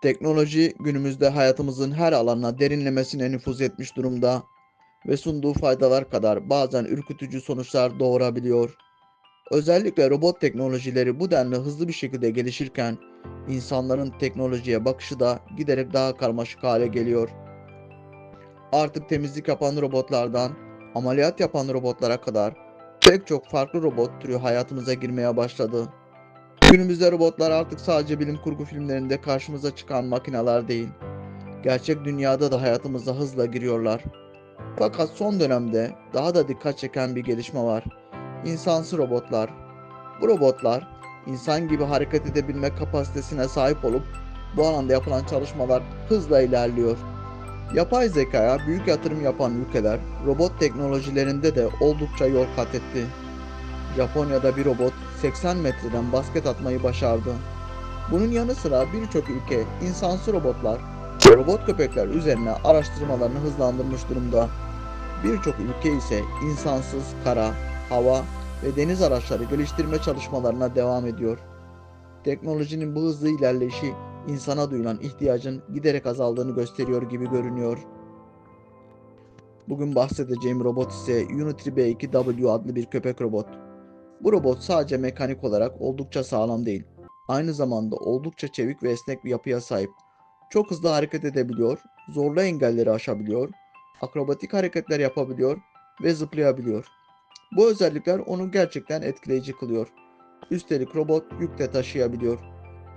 Teknoloji günümüzde hayatımızın her alanına derinlemesine nüfuz etmiş durumda ve sunduğu faydalar kadar bazen ürkütücü sonuçlar doğurabiliyor. Özellikle robot teknolojileri bu denli hızlı bir şekilde gelişirken insanların teknolojiye bakışı da giderek daha karmaşık hale geliyor. Artık temizlik yapan robotlardan ameliyat yapan robotlara kadar pek çok farklı robot türü hayatımıza girmeye başladı. Günümüzde robotlar artık sadece bilim kurgu filmlerinde karşımıza çıkan makineler değil. Gerçek dünyada da hayatımıza hızla giriyorlar. Fakat son dönemde daha da dikkat çeken bir gelişme var. İnsansı robotlar. Bu robotlar insan gibi hareket edebilme kapasitesine sahip olup bu alanda yapılan çalışmalar hızla ilerliyor. Yapay zekaya büyük yatırım yapan ülkeler robot teknolojilerinde de oldukça yol kat etti. Japonya'da bir robot 80 metreden basket atmayı başardı. Bunun yanı sıra birçok ülke insansı robotlar ve robot köpekler üzerine araştırmalarını hızlandırmış durumda. Birçok ülke ise insansız kara, hava ve deniz araçları geliştirme çalışmalarına devam ediyor. Teknolojinin bu hızlı ilerleyişi insana duyulan ihtiyacın giderek azaldığını gösteriyor gibi görünüyor. Bugün bahsedeceğim robot ise Unity B2W adlı bir köpek robot. Bu robot sadece mekanik olarak oldukça sağlam değil. Aynı zamanda oldukça çevik ve esnek bir yapıya sahip. Çok hızlı hareket edebiliyor, zorlu engelleri aşabiliyor, akrobatik hareketler yapabiliyor ve zıplayabiliyor. Bu özellikler onu gerçekten etkileyici kılıyor. Üstelik robot yük de taşıyabiliyor.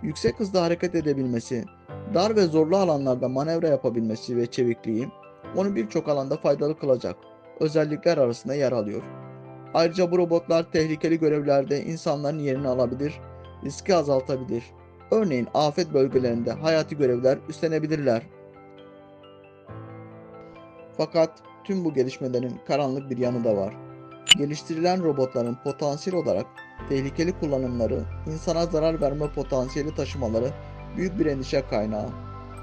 Yüksek hızda hareket edebilmesi, dar ve zorlu alanlarda manevra yapabilmesi ve çevikliği onu birçok alanda faydalı kılacak özellikler arasında yer alıyor. Ayrıca bu robotlar tehlikeli görevlerde insanların yerini alabilir, riski azaltabilir. Örneğin afet bölgelerinde hayati görevler üstlenebilirler. Fakat tüm bu gelişmelerin karanlık bir yanı da var. Geliştirilen robotların potansiyel olarak tehlikeli kullanımları, insana zarar verme potansiyeli taşımaları büyük bir endişe kaynağı.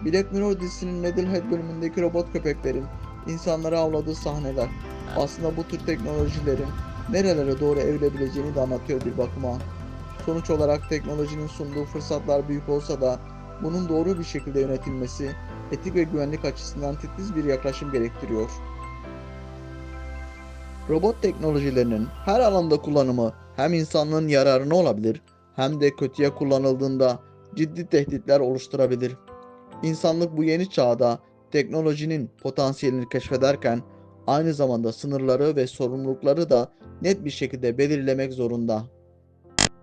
Black Mirror dizisinin Metalhead bölümündeki robot köpeklerin insanları avladığı sahneler aslında bu tür teknolojilerin nerelere doğru evrilebileceğini de anlatıyor bir bakıma. Sonuç olarak teknolojinin sunduğu fırsatlar büyük olsa da bunun doğru bir şekilde yönetilmesi etik ve güvenlik açısından titiz bir yaklaşım gerektiriyor. Robot teknolojilerinin her alanda kullanımı hem insanlığın yararına olabilir hem de kötüye kullanıldığında ciddi tehditler oluşturabilir. İnsanlık bu yeni çağda teknolojinin potansiyelini keşfederken aynı zamanda sınırları ve sorumlulukları da net bir şekilde belirlemek zorunda.